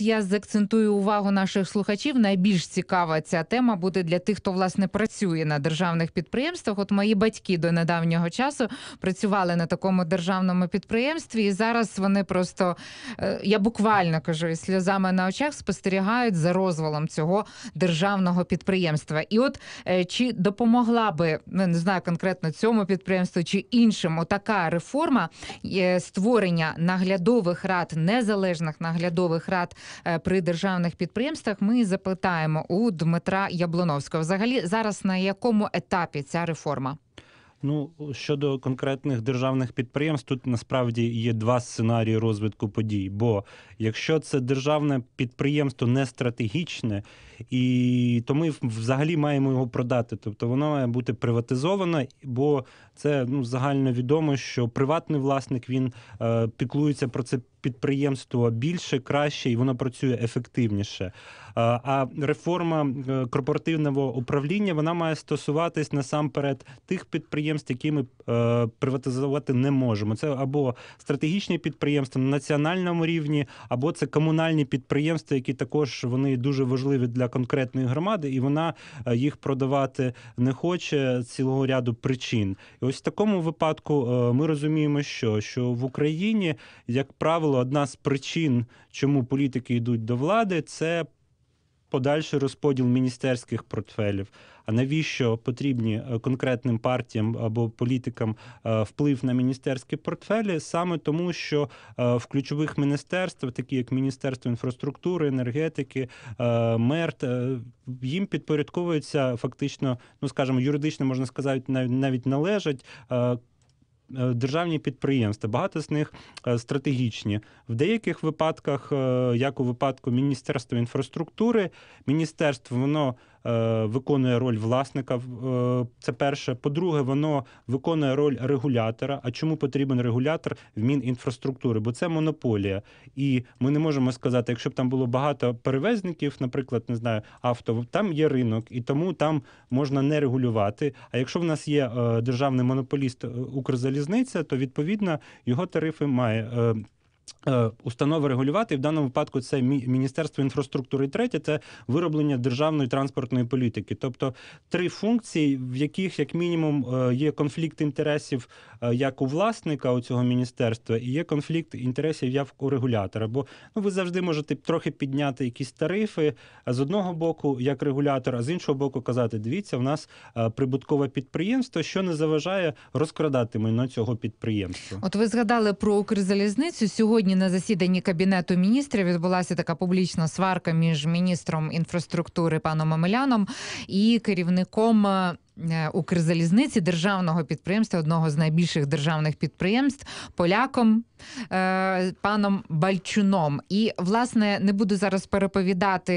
Я заакцентую увагу наших слухачів. Найбільш цікава ця тема буде для тих, хто власне працює на державних підприємствах. От мої батьки до недавнього часу працювали на такому державному підприємстві, і зараз вони просто е, я буквально кажу із сльозами на очах спостерігають за розвалом цього державного підприємства. І от е, чи допомогла би ну, не знаю конкретно цьому підприємству чи іншим отака реформа е, створення наглядових рад, незалежних наглядових рад при державних підприємствах? Ми запитаємо у Дмитра Яблоновського. Взагалі, зараз на якому етапі ця реформа? Ну щодо конкретних державних підприємств, тут насправді є два сценарії розвитку подій. Бо якщо це державне підприємство не стратегічне, і то ми взагалі маємо його продати. Тобто воно має бути приватизоване, бо це ну загально відомо, що приватний власник він е, піклується про це підприємство більше, краще і воно працює ефективніше. Е, А реформа е, корпоративного управління вона має стосуватись насамперед тих підприємств, які ми е, приватизувати не можемо. Це або стратегічні підприємства на національному рівні, або це комунальні підприємства, які також вони дуже важливі для конкретної громади, і вона їх продавати не хоче цілого ряду причин. І ось в такому випадку ми розуміємо, що, що в Україні, як правило, одна з причин, чому політики йдуть до влади, це подальший розподіл міністерських портфелів. А навіщо потрібні е, конкретним партіям або політикам е, вплив на міністерські портфелі? Саме тому, що е, в ключових міністерствах, такі як Міністерство інфраструктури, енергетики, МЕРТ, їм підпорядковується фактично, ну скажімо, юридично можна сказати, навіть належать. Е, Державні підприємства, багато з них е, стратегічні. В деяких випадках, е, як у випадку Міністерства інфраструктури, міністерство воно виконує роль власника. е, Це перше. По-друге, воно виконує роль регулятора. А чому потрібен регулятор в Мінінфраструктури? Бо це монополія. І ми не можемо сказати, якщо б там було багато перевезників, наприклад, не знаю, авто, там є ринок, і тому там можна не регулювати. А якщо в нас є е, державний монополіст е, Укрзалізниця, то відповідно його тарифи має. Е, Установи регулювати і в даному випадку це Міністерство інфраструктури. І третє це вироблення державної транспортної політики. Тобто три функції, в яких як мінімум е, є конфлікт інтересів е, як у власника у цього міністерства, і є конфлікт інтересів як у регулятора. Бо ну ви завжди можете трохи підняти якісь тарифи з одного боку, як регулятор, а з іншого боку, казати: дивіться, в нас прибуткове підприємство, що не заважає розкрадати майно цього підприємства. От ви згадали про Укрзалізницю. Сьогодні на засіданні кабінету міністрів відбулася така публічна сварка між міністром інфраструктури паном Амеляном і керівником. е, Укрзалізниці державного підприємства, одного з найбільших державних підприємств, поляком паном Бальчуном. І власне не буду зараз переповідати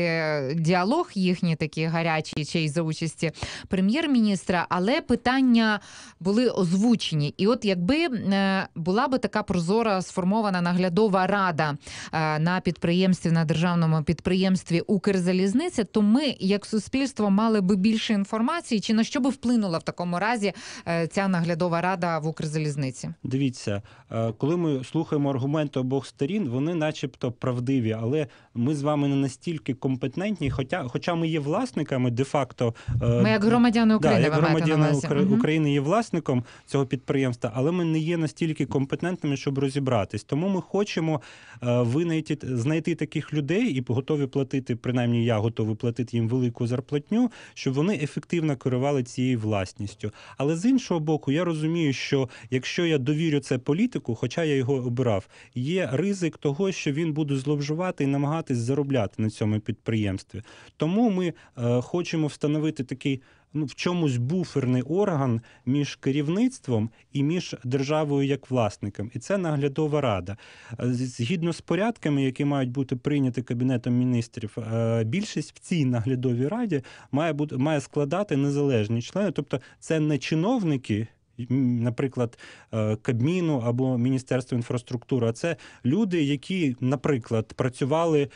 діалог їхній такий гарячий, ще й за участі прем'єр-міністра, але питання були озвучені. І от якби е, була би така прозора сформована наглядова рада е, на підприємстві, на державному підприємстві Укрзалізниця, то ми, як суспільство, мали би більше інформації, чи на що би вплинула в такому разі е, ця наглядова рада в Укрзалізниці? Дивіться, е, коли ми слухаємо аргументи обох сторін, вони начебто правдиві, але ми з вами не настільки компетентні, хоча, хоча ми є власниками де-факто. е, Ми, як громадяни України, да, як громадяни. України є власником цього підприємства, але ми не є настільки компетентними, щоб розібратись. Тому ми хочемо е, винайти знайти таких людей і готові платити, принаймні я готовий платити їм велику зарплатню, щоб вони ефективно керували цією власністю. Але з іншого боку, я розумію, що якщо я довірю це політику, хоча я його обирав, є ризик того, що він буде зловживати і намагатись заробляти на цьому підприємстві. Тому ми е, хочемо встановити такий. Ну, в чомусь буферний орган між керівництвом і між державою як власником, і це наглядова рада. Е, Згідно з порядками, які мають бути прийняті кабінетом міністрів, е, більшість в цій наглядовій раді має бути має складати незалежні члени, тобто це не чиновники. Наприклад, е, Кабміну або Міністерства інфраструктури. А це люди, які, наприклад, працювали е,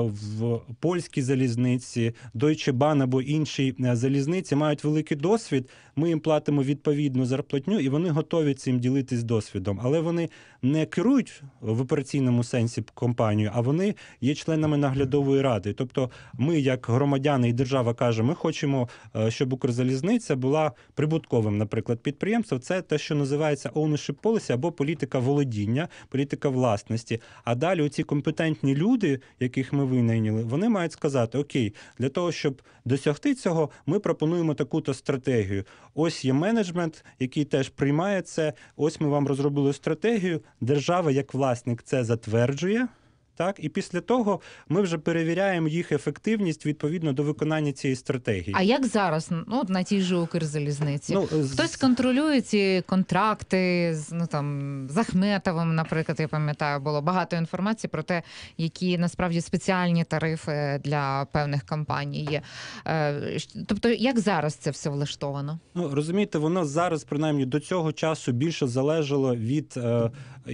в польській залізниці, Deutsche Bahn або іншій е, залізниці, мають великий досвід. Ми їм платимо відповідну зарплатню, і вони готові цим ділитись досвідом. Але вони не керують в операційному сенсі компанією, а вони є членами наглядової ради. Тобто, ми, як громадяни і держава, кажемо, ми хочемо, щоб Укрзалізниця була прибутковим, наприклад, підприємством. Це те, що називається ownership policy або політика володіння, політика власності. А далі оці компетентні люди, яких ми винайняли, вони мають сказати: Окей, для того, щоб досягти цього, ми пропонуємо таку-то стратегію. Ось є менеджмент, який теж приймає це. Ось ми вам розробили стратегію. Держава, як власник, це затверджує. Так, і після того ми вже перевіряємо їх ефективність відповідно до виконання цієї стратегії. А як зараз ну, от на тій же Укрзалізниці? Ну, з- Хтось контролює ці контракти з ну там з Ахметовим, наприклад, я пам'ятаю, було багато інформації про те, які насправді спеціальні тарифи для певних компаній є. Е, Тобто, як зараз це все влаштовано? Ну, розумієте, воно зараз, принаймні, до цього часу більше залежало від е,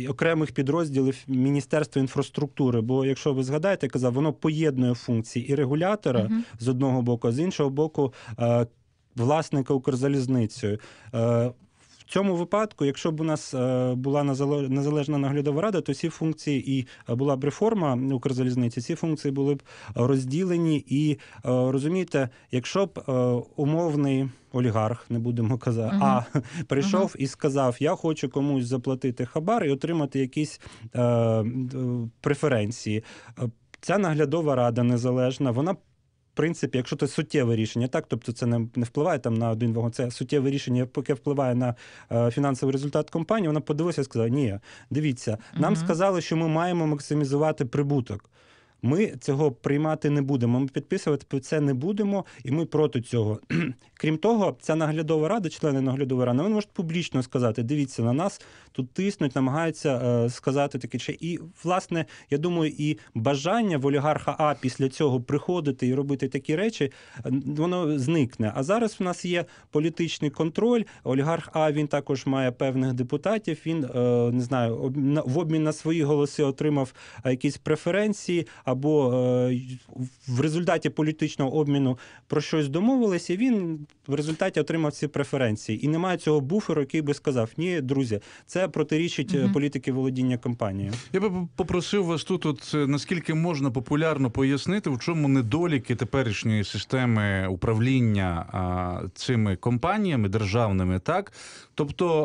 окремих підрозділів Міністерства інфраструктури. Бо, якщо ви згадаєте, я казав, воно поєднує функції і регулятора Мгм. з одного боку, а з іншого боку, е, власника Укрзалізницею. Е, в цьому випадку, якщо б у нас е, була незале- незалежна наглядова рада, то ці функції і е, була б реформа Укрзалізниці, ці функції були б розділені. І е, розумієте, якщо б е, умовний олігарх, не будемо казати, Мгм. а прийшов і сказав: Я хочу комусь заплатити хабар і отримати якісь е, е, преференції. Е, Ця наглядова рада незалежна, вона. Принципі, якщо це суттєве рішення, так тобто це не, не впливає там на один вагон, це суттєве рішення, яке впливає на е, фінансовий результат компанії. Вона подивилася і сказала: Ні, дивіться, нам угу. сказали, що ми маємо максимізувати прибуток. Ми цього приймати не будемо. Ми підписувати під це не будемо, і ми проти цього. Крім того, ця наглядова рада, члени наглядової ради, вони можуть публічно сказати: дивіться, на нас тут тиснуть, намагаються е, сказати таке чи. І, власне, я думаю, і бажання в олігарха А після цього приходити і робити такі речі, е, воно зникне. А зараз в нас є політичний контроль. Олігарх А він також має певних депутатів. Він е, не знаю, в обмін на свої голоси отримав якісь преференції, або е, й- в результаті політичного обміну про щось домовилися. Він в результаті отримав ці преференції. І немає цього буферу, який би сказав: ні, друзі, це протирічить Мгм. політики володіння компанією. Я би попросив вас тут, от е, наскільки можна популярно пояснити, в чому недоліки теперішньої системи управління а, цими компаніями державними, так тобто,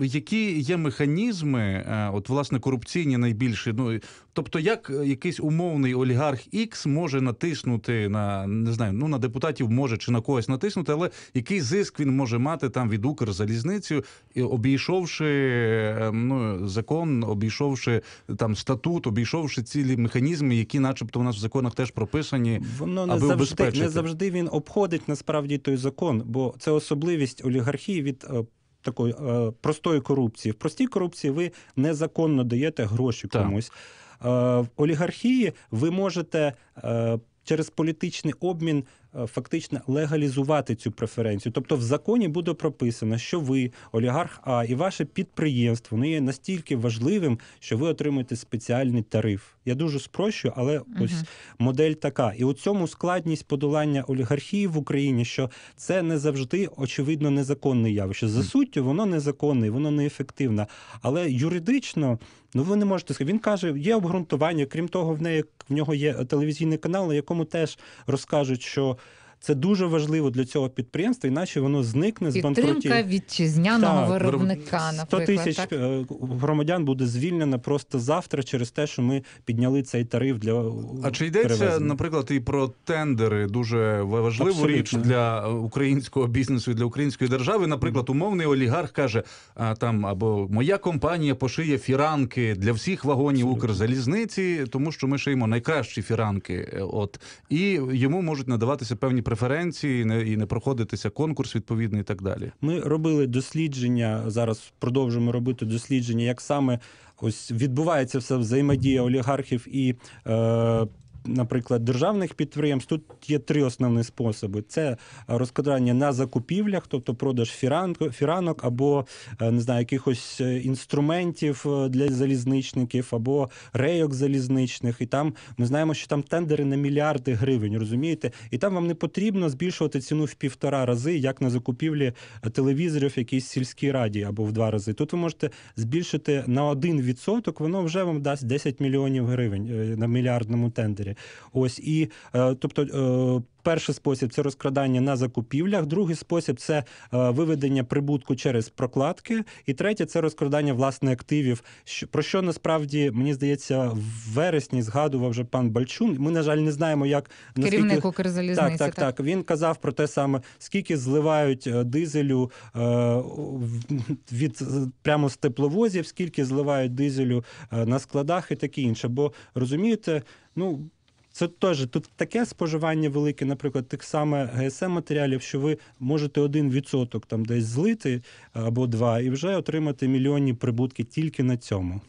а, які є механізми, а, от власне корупційні найбільші. Ну тобто, як якийсь умовний олігарх X може натиснути на не знаю, ну на депутатів може чи на когось натиснути, але який зиск він може мати там від Укрзалізниці, і обійшовши е, ну, закон, обійшовши там статут, обійшовши цілі механізми, які, начебто, у нас в законах теж прописані. Воно не аби завжди, убезпечити. не завжди він обходить насправді той закон, бо це особливість олігархії від. е, Такої е, простої корупції. В простій корупції ви незаконно даєте гроші Так. комусь. В олігархії ви можете е, через політичний обмін е, фактично легалізувати цю преференцію. Тобто в законі буде прописано, що ви, олігарх А, і ваше підприємство воно є настільки важливим, що ви отримуєте спеціальний тариф. Я дуже спрощую, але ось модель така. І у цьому складність подолання олігархії в Україні, що це не завжди очевидно незаконне явище. За суттю воно незаконне, воно неефективне. Але юридично, ну ви не можете сказати. Він каже, є обґрунтування. Крім того, в неї в нього є телевізійний канал, на якому теж розкажуть, що. Це дуже важливо для цього підприємства, іначе воно зникне з Підтримка банкрутів. вітчизняного Так, виробника, 100 наприклад. тисяч так? е, громадян буде звільнено просто завтра через те, що ми підняли цей тариф для А чи йдеться, перевезення. наприклад, і про тендери дуже важливу Абсолютно. річ для українського бізнесу і для української держави? Наприклад, умовний олігарх каже: а там або моя компанія пошиє фіранки для всіх вагонів Абсолютно. Укрзалізниці, тому що ми шиємо найкращі фіранки. е, От і йому можуть надаватися певні преференції, не і не проходитися конкурс відповідний і так далі. Ми робили дослідження зараз. Продовжуємо робити дослідження, як саме ось відбувається все взаємодія олігархів і е, наприклад, державних підприємств, тут є три основні способи: це розкладання на закупівлях, тобто продаж фіранок, або е, не знаю, якихось е, інструментів е, для залізничників, або рейок залізничних. І там ми знаємо, що там тендери на мільярди гривень, розумієте? І там вам не потрібно збільшувати ціну в півтора рази, як на закупівлі телевізорів в якійсь сільській раді або в два рази. Тут ви можете збільшити на один відсоток, воно вже вам дасть 10 мільйонів гривень на мільярдному тендері. Ось і е, тобто. е, Перший спосіб це розкрадання на закупівлях, другий спосіб це е, виведення прибутку через прокладки, і третє це розкрадання власне активів. Що про що насправді мені здається в вересні згадував вже пан Бальчун. Ми на жаль не знаємо, як наскільки- Керівник Укрзалізниці. так, так, так. Він казав про те саме, скільки зливають дизелю е, від прямо з тепловозів, скільки зливають дизелю на складах і таке інше. Бо розумієте, ну. Це теж тут таке споживання велике, наприклад, тих саме ГСМ матеріалів, що ви можете один відсоток там десь злити або два, і вже отримати мільйонні прибутки тільки на цьому.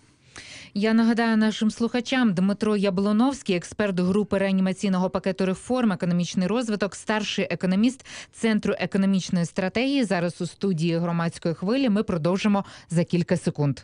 Я нагадаю нашим слухачам Дмитро Яблоновський, експерт групи реанімаційного пакету реформ, економічний розвиток, старший економіст Центру економічної стратегії. Зараз у студії громадської хвилі. Ми продовжимо за кілька секунд.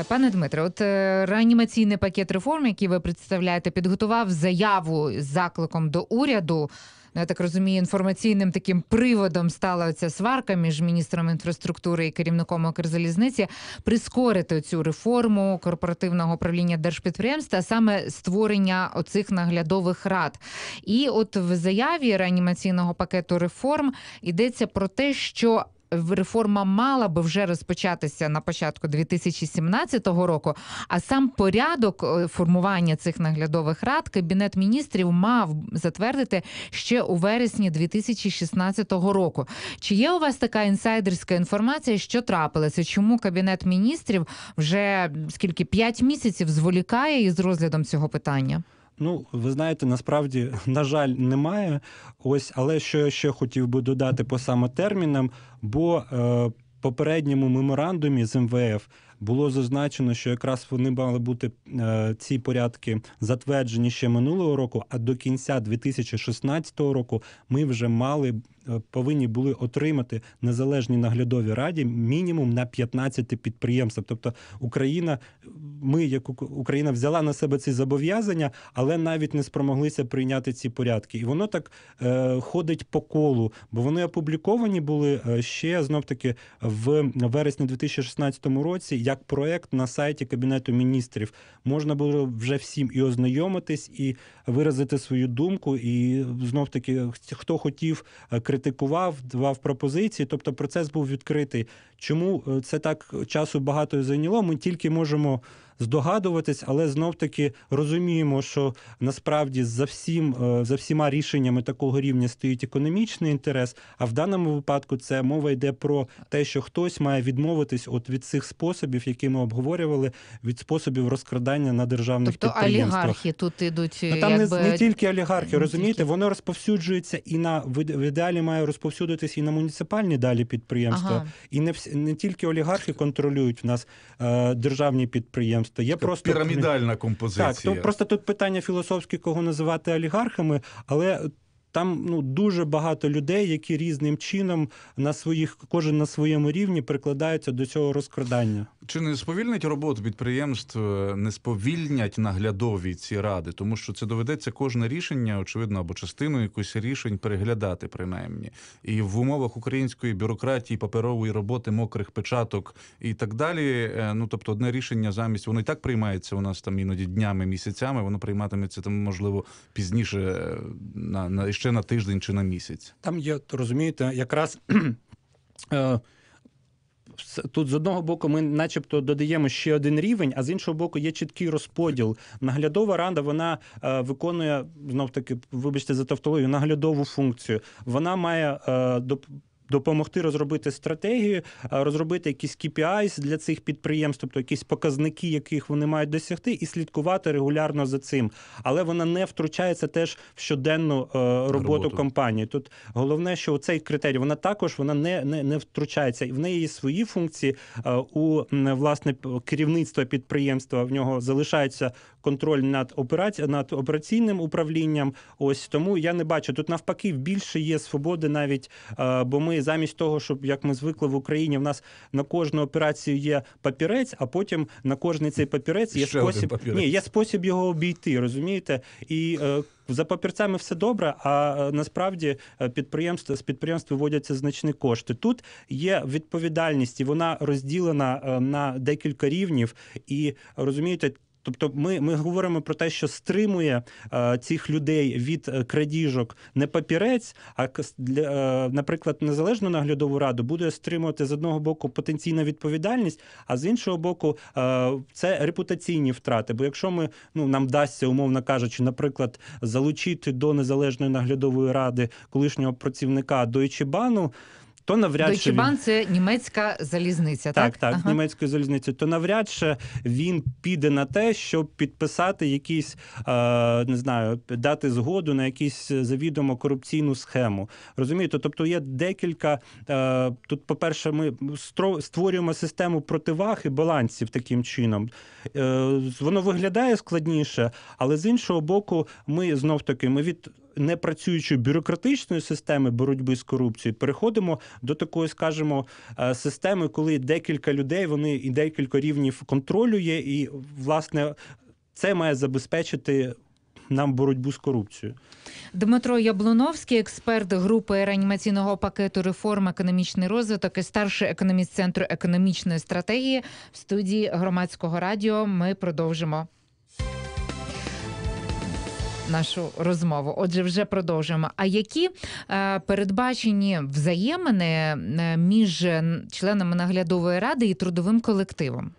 Е, Пане Дмитре, от е, реанімаційний пакет реформ, який ви представляєте, підготував заяву з закликом до уряду. Ну, я так розумію, інформаційним таким приводом стала ця сварка між міністром інфраструктури і керівником Укрзалізниці прискорити цю реформу корпоративного управління держпідприємств, а саме створення оцих наглядових рад. І от в заяві реанімаційного пакету реформ йдеться про те, що реформа мала би вже розпочатися на початку 2017 року. А сам порядок е, формування цих наглядових рад кабінет міністрів мав затвердити ще у вересні 2016 року. Чи є у вас така інсайдерська інформація, що трапилося? Чому кабінет міністрів вже скільки 5 місяців зволікає із розглядом цього питання? Ну, ви знаєте, насправді, на жаль, немає. Ось, але що я ще хотів би додати по саме термінам, бо е, попередньому меморандумі з МВФ було зазначено, що якраз вони мали бути е, ці порядки затверджені ще минулого року, а до кінця 2016 року ми вже мали. Е, Повинні були отримати незалежні наглядові раді мінімум на 15 підприємств. Тобто Україна, ми як Україна взяла на себе ці зобов'язання, але навіть не спромоглися прийняти ці порядки. І воно так е, ходить по колу, бо вони опубліковані були е, ще знов таки в вересні 2016 році як проект на сайті Кабінету міністрів. Можна було вже всім і ознайомитись, і виразити свою думку. І знов таки, хто хотів, е, критикував, давав пропозиції. Тобто процес був відкритий. Чому е, це так часу багато зайняло? Ми тільки можемо здогадуватись, але знов таки розуміємо, що насправді за всім е, за всіма рішеннями такого рівня стоїть економічний інтерес. А в даному випадку це мова йде про те, що хтось має відмовитись от від цих способів, які ми обговорювали, від способів розкрадання на державних Тобто підприємствах. олігархи тут ідуть Ну, там якби... не, не тільки олігархи, розумієте, тільки. воно розповсюджується і на в в ідеалі має розповсюдитись і на муніципальні далі підприємства. Ага. І не всі не тільки олігархи контролюють в нас е, державні підприємства. Є просто пірамідальна композиція. так, то просто тут питання філософське, кого називати олігархами, але. Там ну дуже багато людей, які різним чином на своїх кожен на своєму рівні прикладаються до цього розкрадання. Чи не сповільнить роботу підприємств, е, не сповільнять наглядові ці ради, тому що це доведеться кожне рішення, очевидно, або частину якось рішень переглядати, принаймні. І в умовах української бюрократії, паперової роботи, мокрих печаток і так далі. е, Ну тобто, одне рішення замість воно і так приймається у нас там іноді днями, місяцями. Воно прийматиметься там, можливо, пізніше е, на, на ще на тиждень чи на місяць. Там є, розумієте, якраз тут з одного боку ми начебто додаємо ще один рівень, а з іншого боку є чіткий розподіл. Наглядова рада вона е, виконує знов таки, вибачте за тавтологію, наглядову функцію. Вона має е, доп- Допомогти розробити стратегію, е, розробити якісь KPIs для цих підприємств, тобто якісь показники, яких вони мають досягти, і слідкувати регулярно за цим. Але вона не втручається теж в щоденну е, роботу, Роботу. компанії. Тут головне, що цей критерій вона також вона не, не, не втручається, і в неї є свої функції. Е, У власне керівництва підприємства в нього залишаються контроль над операці... над операційним управлінням. Ось тому я не бачу. Тут навпаки більше є свободи навіть, е, бо ми замість того, щоб як ми звикли в Україні, в нас на кожну операцію є папірець, а потім на кожний цей папірець є Ще спосіб. папірець. Ні, є спосіб його обійти, розумієте? І е, за папірцями все добре, а е, насправді підприємства з підприємств виводяться значні кошти. Тут є відповідальність, і вона розділена на декілька рівнів. І розумієте. Тобто, ми, ми говоримо про те, що стримує е, цих людей від е, крадіжок не папірець, а для, е, наприклад, незалежну наглядову раду буде стримувати з одного боку потенційна відповідальність, а з іншого боку, е, це репутаційні втрати. Бо якщо ми ну нам вдасться, умовно кажучи, наприклад, залучити до незалежної наглядової ради колишнього працівника Bahn, то навряд чи Deutsche він- це німецька залізниця, так? так, так, Ага. німецької залізниці, то навряд чи він піде на те, щоб підписати якісь, е, не знаю, дати згоду на якусь завідомо корупційну схему. Розумієте? Тобто є декілька. Е, тут, по-перше, ми стро- створюємо систему противаг і балансів таким чином. Е, воно виглядає складніше, але з іншого боку, ми знов таки ми від. Непрацюючої бюрократичної системи боротьби з корупцією переходимо до такої, скажімо, е, системи, коли декілька людей вони і декілька рівнів контролю є, і власне це має забезпечити нам боротьбу з корупцією. Дмитро Яблуновський, експерт групи реанімаційного пакету реформ економічний розвиток і старший економіст центру економічної стратегії в студії громадського радіо. Ми продовжимо. Нашу розмову. Отже, вже продовжуємо. А які е, передбачені взаємини е, між членами наглядової ради і трудовим колективом?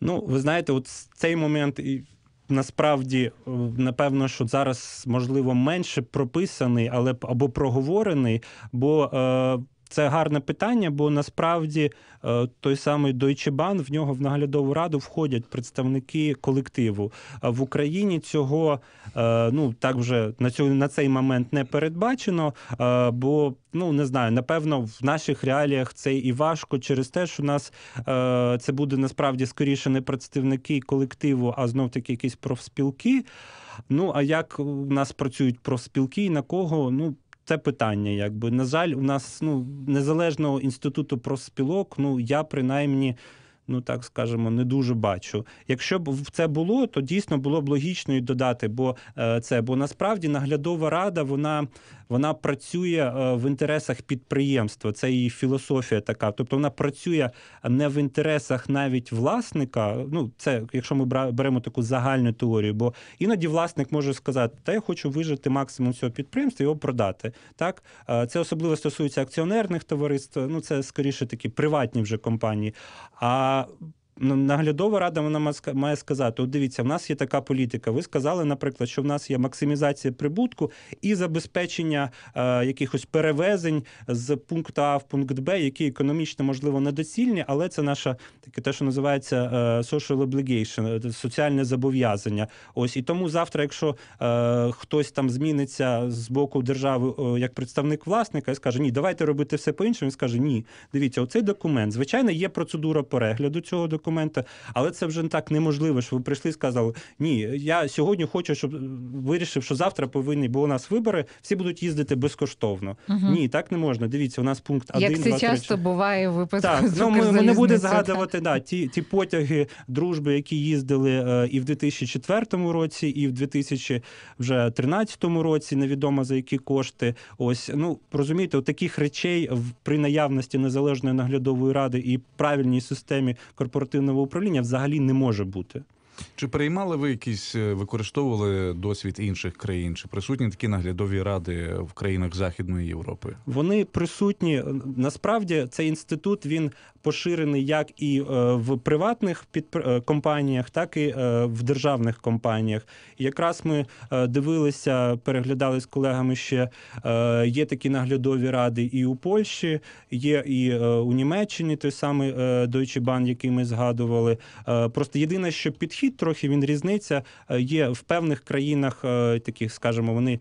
Ну, ви знаєте, от цей момент і. Насправді, е, напевно, що зараз можливо менше прописаний, але або проговорений, бо е, це гарне питання, бо насправді е, той самий Deutsche Bahn, в нього в наглядову раду входять представники колективу. А в Україні цього е, ну так вже на цю на цей момент не передбачено. е, бо ну не знаю, напевно, в наших реаліях це і важко через те, що у нас це буде насправді скоріше не представники колективу, а знов таки якісь профспілки. Ну а як у нас працюють профспілки і на кого? Ну. Це питання, якби на жаль, у нас ну незалежного інституту профспілок. Ну я принаймні, ну так скажемо, не дуже бачу. Якщо б це було, то дійсно було б логічно і додати, бо е, це бо насправді наглядова рада вона, вона працює е, в інтересах підприємства. Це її філософія така. Тобто вона працює не в інтересах навіть власника. Ну це якщо ми беремо таку загальну теорію, бо іноді власник може сказати, та я хочу вижити максимум цього підприємства і його продати. Так Е, це особливо стосується акціонерних товариств. Ну це скоріше такі приватні вже компанії. А ну, наглядова рада вона має сказати: от дивіться, в нас є така політика. Ви сказали, наприклад, що в нас є максимізація прибутку і забезпечення е, якихось перевезень з пункту А в пункт Б, які економічно можливо недоцільні, але це наша таке те, що називається е, social obligation, е, соціальне зобов'язання. Ось і тому завтра, якщо е, хтось там зміниться з боку держави як представник власника і скаже, ні, давайте робити все по-іншому. Він скаже, ні, дивіться, оцей документ. Звичайно, є процедура перегляду цього документа, але це вже так неможливо, що ви прийшли і сказали, ні, я сьогодні хочу, щоб вирішив, що завтра повинні, бо у нас вибори, всі будуть їздити безкоштовно. Мгм. Ні, так не можна. Дивіться, у нас пункт 1, Як 2, це 3, часто буває в випадку так, з ну ми, ми не Укрзалізницею, згадувати да, ті, ті потяги дружби, які їздили е, і в 2004 році, і в 2013 році, невідомо за які кошти. Ось ну розумієте, от таких речей в при наявності незалежної наглядової ради і правильній системі корпоративного управління взагалі не може бути. Чи приймали ви якісь, е, використовували досвід інших країн? Чи присутні такі наглядові ради в країнах Західної Європи? Вони присутні. Насправді цей інститут він поширений як і е, в приватних е, компаніях, так і е, в державних компаніях. Якраз ми е, дивилися, переглядали з колегами ще е, є такі наглядові ради і у Польщі, є і е, у Німеччині той самий е, Deutsche Bahn, який ми згадували. Е, Просто єдине, що підхід трохи він різниця. е, Є в певних країнах, е, таких, скажімо, вони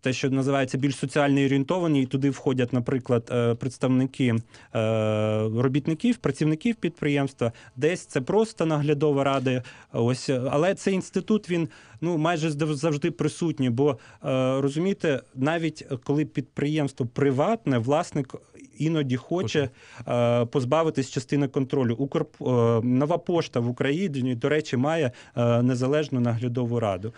те, що називається більш соціально орієнтовані, і туди входять, наприклад, е, представники е, робітників, працівників підприємства. Десь це просто наглядова рада. Ось, е, але цей інститут він ну майже завжди присутній. Бо е, розумієте, навіть коли підприємство приватне, власник іноді хоче е, позбавитись частини контролю. Укрп е, нова пошта в Україні, до речі, має е, незалежну наглядову раду.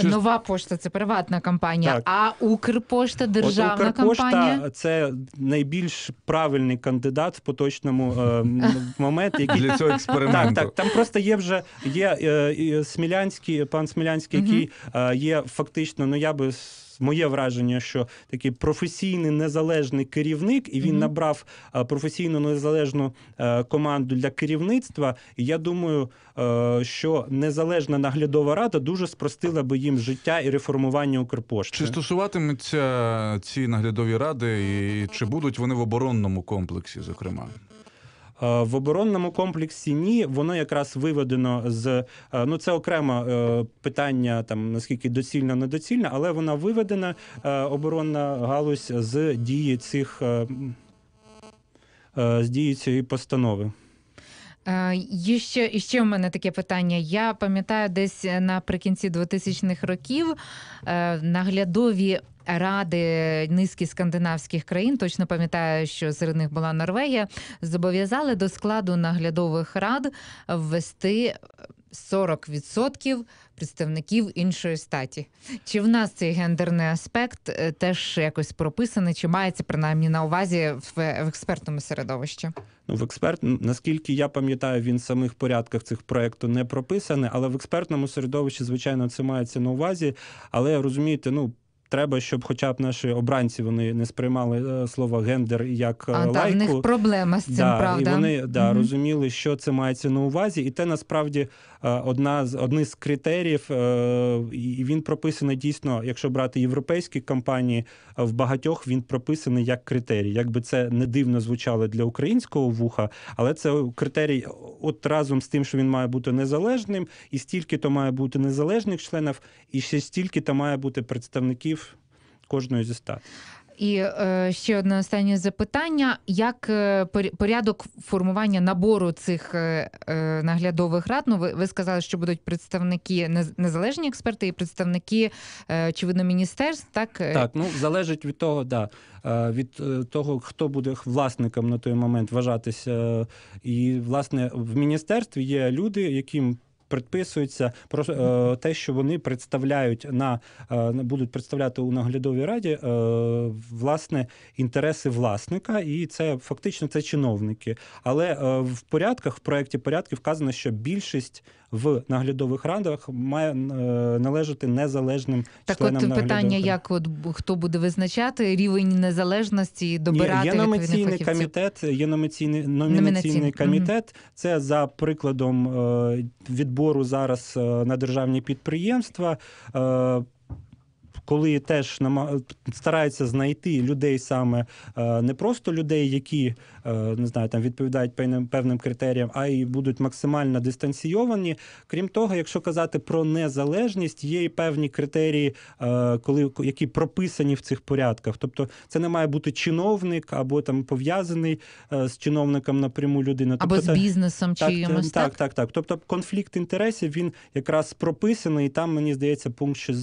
Чи- Нова пошта це приватна компанія, Так. а Укрпошта державна От Укрпошта компанія. це найбільш правильний кандидат в поточному е, момент, який Для цього так, експерименту. так. Там просто є вже є е, і Смілянський, пан Смілянський, який е, є фактично, ну я би моє враження, що такий професійний незалежний керівник, і він Мгм. набрав е, професійну незалежну е, команду для керівництва. І я думаю, е, що незалежна наглядова рада дуже спростила би їм життя і реформування Укрпошти. Чи стосуватимуться ці наглядові ради, і чи будуть вони в оборонному комплексі, зокрема? Е, В оборонному комплексі ні, воно якраз виведено з е, ну це окреме питання, там наскільки доцільно, недоцільно, але вона виведена е, оборонна галузь з дії цих з дії цієї постанови. Е, Є ще, і ще в мене таке питання. Я пам'ятаю, десь наприкінці 2000-х років е, наглядові ради низки скандинавських країн, точно пам'ятаю, що серед них була Норвегія, зобов'язали до складу наглядових рад ввести 40% представників іншої статі. Чи в нас цей гендерний аспект е, теж якось прописаний, чи мається принаймні на увазі в, експертному середовищі? Ну, в експерт, наскільки я пам'ятаю, він в самих порядках цих проєкту не прописаний, але в експертному середовищі, звичайно, це мається на увазі. Але розумієте, ну. Треба, щоб хоча б наші обранці вони не сприймали е, слово гендер як е, А, лайку. в них проблема з цим, да, правда? І вони да, Мгм. розуміли, що це мається на увазі, і те насправді е, одна з одні з критеріїв, і він прописаний дійсно, якщо брати європейські компанії, в багатьох він прописаний як критерій. Якби це не дивно звучало для українського вуха, але це критерій, от разом з тим, що він має бути незалежним, і стільки то має бути незалежних членів, і ще стільки то має бути представників кожної зі стат. І е, ще одне останнє запитання: як е, порядок формування набору цих е, е, наглядових рад? Ну, ви, ви сказали, що будуть представники незалежні експерти і представники, е, очевидно, міністерств, так? Е, Так, ну залежить від того, да, е, від того, хто буде власником на той момент вважатися. І, власне, в міністерстві є люди, яким. Предписується про е, те, що вони представляють на е, будуть представляти у наглядовій раді е, власне інтереси власника, і це фактично це чиновники. Але е, в порядках, в проєкті порядків вказано, що більшість в наглядових радах має е, належати незалежним Так, членам от питання, як от хто буде визначати рівень незалежності і добирати Є, є номінаційний комітет, є номінаційний, Номінаційний, номінаційний комітет. Це за прикладом е, відбору зараз е, на державні підприємства. Коли теж стараються знайти людей саме е, не просто людей, які е, не знаю, там відповідають певним певним критеріям, а й будуть максимально дистанційовані. Крім того, якщо казати про незалежність, є і певні критерії, е, коли які прописані в цих порядках. Тобто, це не має бути чиновник або там пов'язаний з чиновником напряму людина. Або тобто, з бізнесом так, чиїмось, так, так, так. Тобто конфлікт інтересів він якраз прописаний, і там мені здається пункт ще з-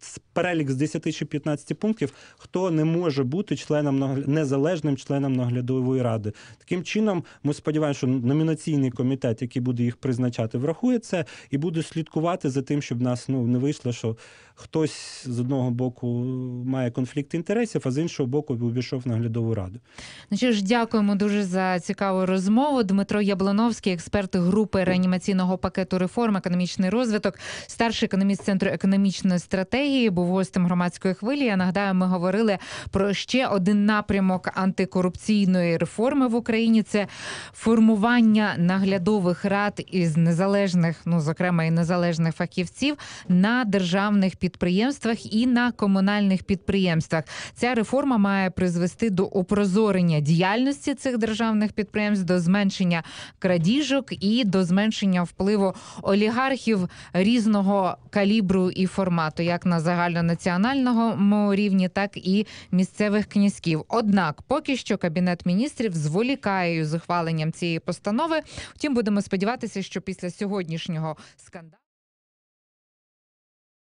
з- перелік з 10 чи 15 пунктів, хто не може бути членом незалежним членом наглядової ради. Таким чином, ми сподіваємося, що номінаційний комітет, який буде їх призначати, врахує це і буде слідкувати за тим, щоб нас ну не вийшло, що хтось з одного боку має конфлікт інтересів, а з іншого боку увійшов в наглядову раду. Ну що ж, дякуємо дуже за цікаву розмову. Дмитро Яблоновський, експерт групи реанімаційного пакету реформ, економічний розвиток, старший економіст центру економічної стратегії, був гостем громадської хвилі. Я нагадаю, ми говорили про ще один напрямок антикорупційної реформи в Україні. Це формування наглядових рад із незалежних, ну зокрема і незалежних фахівців на державних і на комунальних підприємствах. Ця реформа має призвести до опрозорення діяльності цих державних підприємств, до зменшення крадіжок і до зменшення впливу олігархів різного калібру і формату, як на загальнонаціональну національному рівні, так і місцевих князьків. Однак, поки що кабінет міністрів зволікає з ухваленням цієї постанови. Втім, будемо сподіватися, що після сьогоднішнього скандалу.